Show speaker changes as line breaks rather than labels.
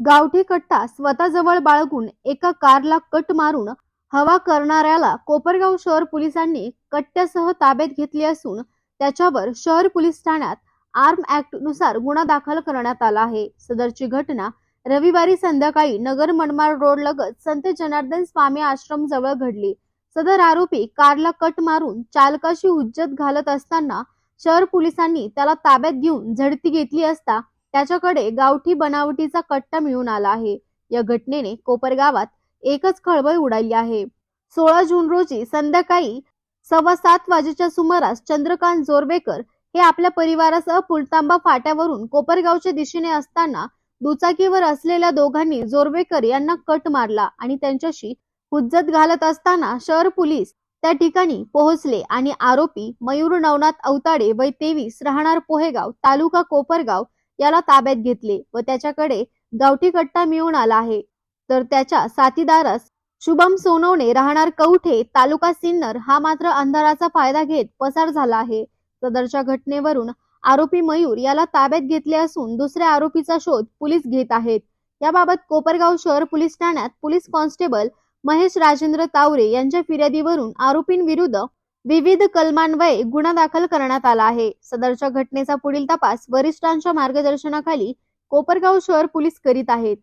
गावठी कट्टा स्वतःजवळ बाळगून एका कारला कट मारून हवा करणाऱ्याला कोपरगाव शहर पोलिसांनी कट्ट्यासह ताब्यात घेतले असून त्याच्यावर शहर पोलीस ठाण्यात आर्म ऍक्टनुसार गुन्हा दाखल करण्यात आला आहे. सदरची घटना रविवारी संध्याकाळी नगर मनमाड रोड लगत संत जनार्दन स्वामी आश्रम जवळ घडली. सदर आरोपी कारला कट मारून चालकाशी हुज्जत घालत असताना शहर पोलिसांनी त्याला ताब्यात घेऊन झडती घेतली असता त्याच्याकडे गावठी बनावटीचा कट्टा मिळून आला आहे. या घटनेने कोपरगावात एकच खळबळ उडाली आहे. सोळा जून रोजी संध्याकाळी सव्वा सात वाजेच्या सुमारास चंद्रकांत जोरवेकर हे आपल्या परिवारासह पुलतांबा फाट्यावरून कोपरगावच्या दिशेने असताना दुचाकीवर असलेल्या दोघांनी जोरवेकर यांना कट मारला आणि त्यांच्याशी हुज्जत घालत असताना शहर पोलीस त्या ठिकाणी पोहोचले आणि आरोपी मयूर नवनाथ अवताडे वय तेवीस राहणार पोहेगाव तालुका कोपरगाव याला ताब्यात घेतले व त्याच्याकडे गावठी कट्टा मिळून आला आहे. तर त्याच्या साथीदारास शुभम सोनवणे राहणार कवठे तालुका सिन्नर हा मात्र अंधाराचा फायदा घेत पसार झाला आहे. सदरच्या घटनेवरून आरोपी मयूर याला ताब्यात घेतले असून दुसऱ्या आरोपीचा शोध पोलीस घेत आहेत. याबाबत कोपरगाव शहर पोलीस ठाण्यात पोलीस कॉन्स्टेबल महेश राजेंद्र तावरे यांच्या फिर्यादीवरून आरोपींविरुद्ध विविध कलमान्वये गुन्हा दाखल करण्यात आला आहे. सदरच्या घटनेचा पुढील तपास वरिष्ठांच्या मार्गदर्शनाखाली कोपरगाव शहर पोलीस करीत आहेत.